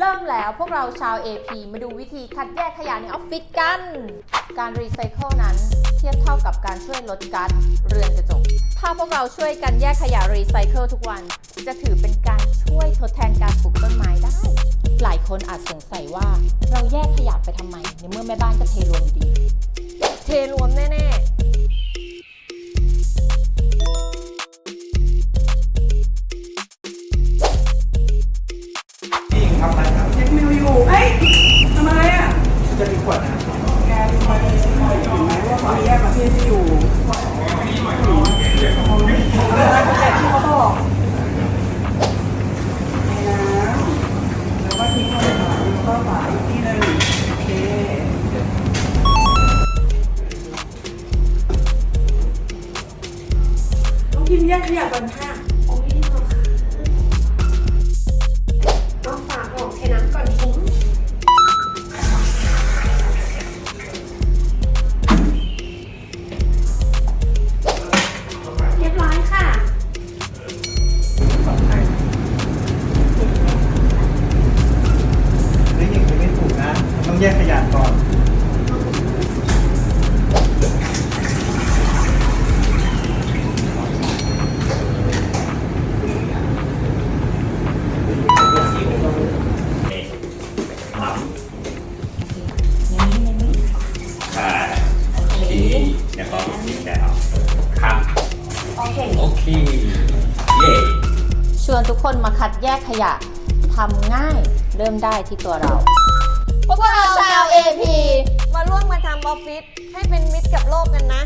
เริ่มแล้วพวกเราชาว AP มาดูวิธีคัดแยกขยะในออฟฟิศกัน การรีไซเคิลนั้นเทียบเท่ากับการช่วยลดก๊าซเรือนกระจก ถ้าพวกเราช่วยกันแยกขยะรีไซเคิลทุกวัน จะถือเป็นการช่วยทดแทนการปลูกต้นไม้ได้ หลายคนอาจสงสัยว่าเราแยกขยะไปทำไม ในเมื่อแม่บ้านก็เทรวมดี เทรวมแน่ กินแยกขยะก่อนค่ะโอ้ยนี่มาค่ะเอาฝาออกเทน้ำก่อนทิ้งเรียบร้อยค่ะนี่หญิงไม่ถูกนะต้องแยกขยะก่อน ใช่ทีนี้เดี๋ยวก็เสียงแดดออกครับโอเค โอเค เย้ชวนทุกคนมาคัดแยกขยะทำง่ายเริ่มได้ที่ตัวเราพวกเราชาว AP มาร่วมมาทำออฟฟิศให้เป็นมิตรกับโลกกันนะ